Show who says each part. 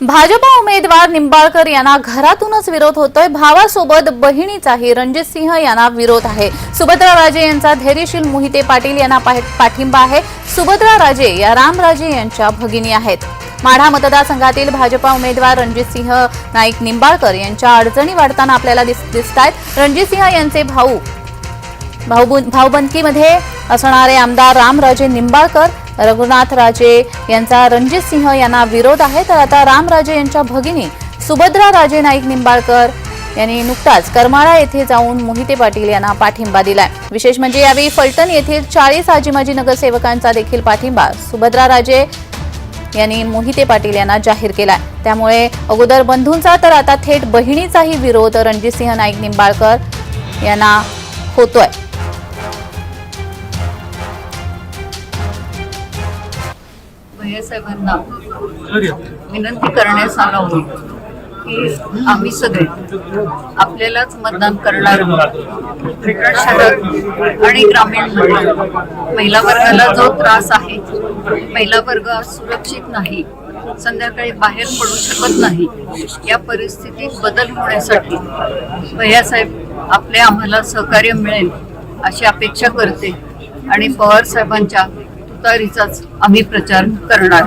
Speaker 1: भाजपा उमेदवार निंबाळकर यांना घरातूनच विरोध होतोय. भावासोबत बहिणीचाही रणजित सिंह यांना विरोध आहे. सुभद्रा राजे यांचा धैर्यशील मोहिते पाटील यांना पा- पाठिंबा आहे. सुभद्रा राजे या रामराजे यांच्या भगिनी आहेत. माढा मतदारसंघातील भाजपा उमेदवार रणजित सिंह नाईक निंबाळकर यांच्या अडचणी वाढताना आपल्याला दिसत आहेत रणजित सिंह यांचे भाऊ भाऊबु- भाऊबंदकीमध्ये असणारे आमदार रामराजे निंबाळकर रघुनाथ राजे यांचा रणजित सिंह यांना विरोध आहे. तर आता रामराजे यांच्या भगिनी सुभद्रा राजे नाईक निंबाळकर यांनी नुकताच करमाळा येथे जाऊन मोहिते पाटील यांना पाठिंबा दिलाय. विशेष म्हणजे यावेळी फलटण येथील चाळीस आजी माजी नगरसेवकांचा देखील पाठिंबा सुभद्रा राजे यांनी मोहिते पाटील यांना जाहीर केलाय. त्यामुळे अगोदर बंधूंचा तर आता थेट बहिणीचाही विरोध रणजितसिंह नाईक निंबाळकर यांना होतोय.
Speaker 2: भैयासाहेबांना विनंती करण्यास आलो आहोत की आम्ही सगळे आपल्यालाच मतदान करणार शहरात आणि ग्रामीण महिला वर्गाला जो त्रास आहे महिला वर्ग सुरक्षित नाही संध्याकाळी बाहेर पडू शकत नाही या परिस्थितीत बदल होण्यासाठी भैयासाहेब आपले आम्हाला सहकार्य मिळेल अशी अपेक्षा करते. आणि पवार साहेबांच्या तुतारीचाच आम्ही प्रचार करणार.